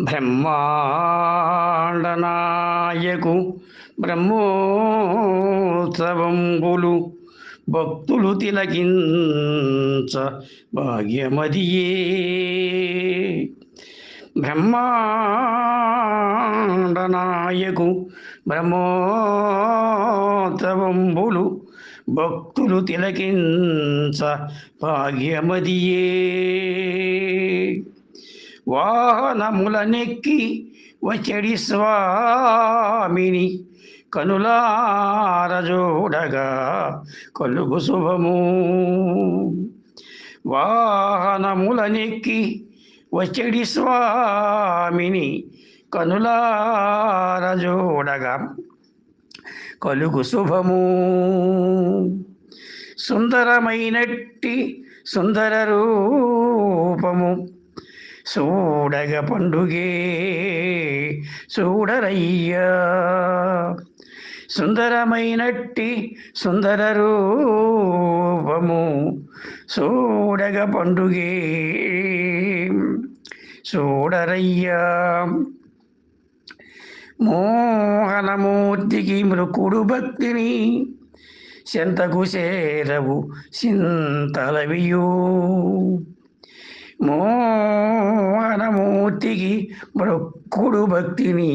బ్రహ్మాండనాయకు బ్రహ్మోత్సవంబులు భక్తులు తిలకించ భాగ్యమదియే. బ్రహ్మాండనాయకు బ్రహ్మోత్సవంబులు భక్తులు తిలకించ భాగ్యమదియే. వాహనముల నెక్కి వచ్చడి స్వామిని కనులారజోడగా కలుగు శుభము. వాహనముల నెక్కి వచ్చడి స్వామిని కనులారజోడగా కలుగు శుభము. సుందరమైనట్టి సుందర రూపము. చూడగ పండుగే చూడరయ్యా సుందరమైనట్టి సుందర రూపము చూడగ పండుగే చూడరయ్యా మోహనమూర్తికి మృకుడు భక్తిని చెంతకు చేరవు చింతలవియూ. మోహనమూర్తికి భక్తిని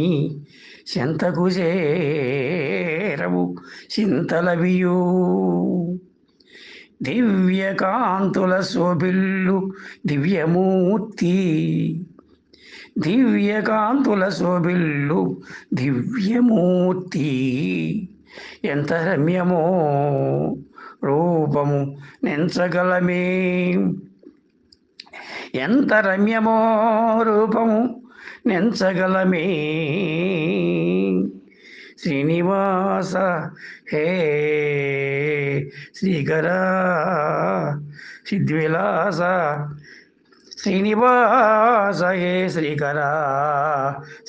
చెంతకు చేరవు చింతలవియో దివ్యకాంతుల శోభిల్లు దివ్యమూర్తి దివ్యకాంతుల శోభిల్లు దివ్యమూర్తి ఎంత రమ్యమో రూపము నెంచగలమే. ఎంత రమ్యమో రూపము నెంచగలమే. శ్రీనివాస హే శ్రీకరా సిద్విలాస శ్రీనివాస హే శ్రీకరా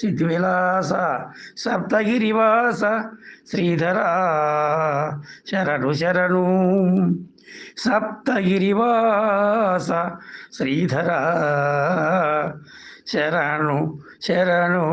సిద్ధివిలాస సప్తగిరివాస శ్రీధర శరణు శరణు. సప్తగిరివాస శ్రీధర శరణు శరణు.